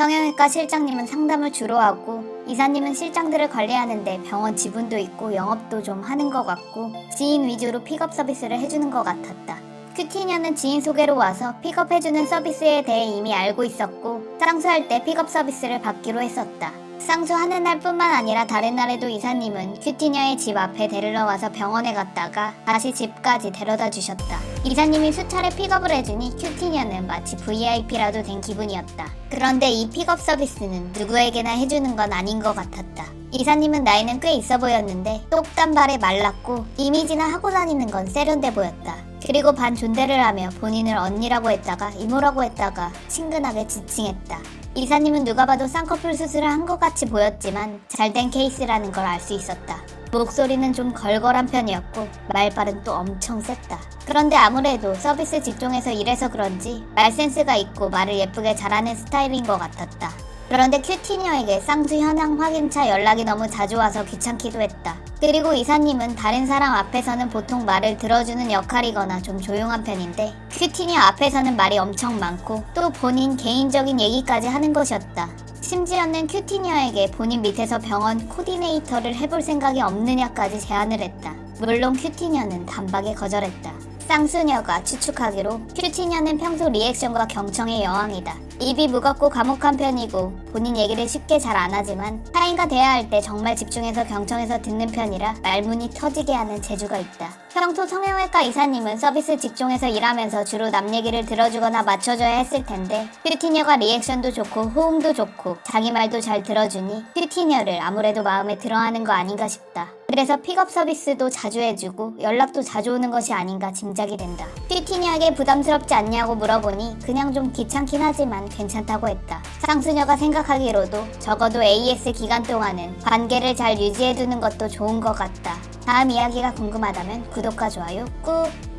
성형외과 실장님은 상담을 주로 하고 이사님은 실장들을 관리하는데 병원 지분도 있고 영업도 좀 하는 것 같고 지인 위주로 픽업 서비스를 해주는 것 같았다. 큐티니아는 지인 소개로 와서 픽업해주는 서비스에 대해 이미 알고 있었고 쌍수할 때 픽업 서비스를 받기로 했었다. 쌍수하는 날뿐만 아니라 다른 날에도 이사님은 큐티니아의 집 앞에 데리러 와서 병원에 갔다가 다시 집까지 데려다 주셨다. 이사님이 수차례 픽업을 해주니 큐티니아는 마치 VIP라도 된 기분이었다. 그런데 이 픽업 서비스는 누구에게나 해주는 건 아닌 것 같았다. 이사님은 나이는 꽤 있어 보였는데 똑단발에 말랐고 이미지나 하고 다니는 건 세련돼 보였다. 그리고 반 존대를 하며 본인을 언니라고 했다가 이모라고 했다가 친근하게 지칭했다. 이사님은 누가 봐도 쌍꺼풀 수술을 한 것 같이 보였지만 잘된 케이스라는 걸 알 수 있었다. 목소리는 좀 걸걸한 편이었고 말발은 또 엄청 셌다. 그런데 아무래도 서비스 직종에서 일해서 그런지 말 센스가 있고 말을 예쁘게 잘하는 스타일인 것 같았다. 그런데 큐티니어에게 쌍수 현황 확인차 연락이 너무 자주 와서 귀찮기도 했다. 그리고 이사님은 다른 사람 앞에서는 보통 말을 들어주는 역할이거나 좀 조용한 편인데 큐티니어 앞에서는 말이 엄청 많고 또 본인 개인적인 얘기까지 하는 것이었다. 심지어는 큐티니어에게 본인 밑에서 병원 코디네이터를 해볼 생각이 없느냐까지 제안을 했다. 물론 큐티니어는 단박에 거절했다. 쌍수녀가 추측하기로 큐티니어는 평소 리액션과 경청의 여왕이다. 입이 무겁고 과묵한 편이고 본인 얘기를 쉽게 잘 안 하지만 타인과 대화할 때 정말 집중해서 경청해서 듣는 편이라 말문이 터지게 하는 재주가 있다. 평소 성형외과 이사님은 서비스 직종에서 일하면서 주로 남 얘기를 들어주거나 맞춰줘야 했을 텐데 큐티니어가 리액션도 좋고 호응도 좋고 자기 말도 잘 들어주니 큐티니어를 아무래도 마음에 들어하는 거 아닌가 싶다. 그래서 픽업 서비스도 자주 해주고 연락도 자주 오는 것이 아닌가 짐작이 된다. 큐티니어에게 부담스럽지 않냐고 물어보니 그냥 좀 귀찮긴 하지만 괜찮다고 했다. 쌍수녀가 생각하기로도 적어도 AS 기간 동안은 관계를 잘 유지해두는 것도 좋은 것 같다. 다음 이야기가 궁금하다면 구독과 좋아요 꾹!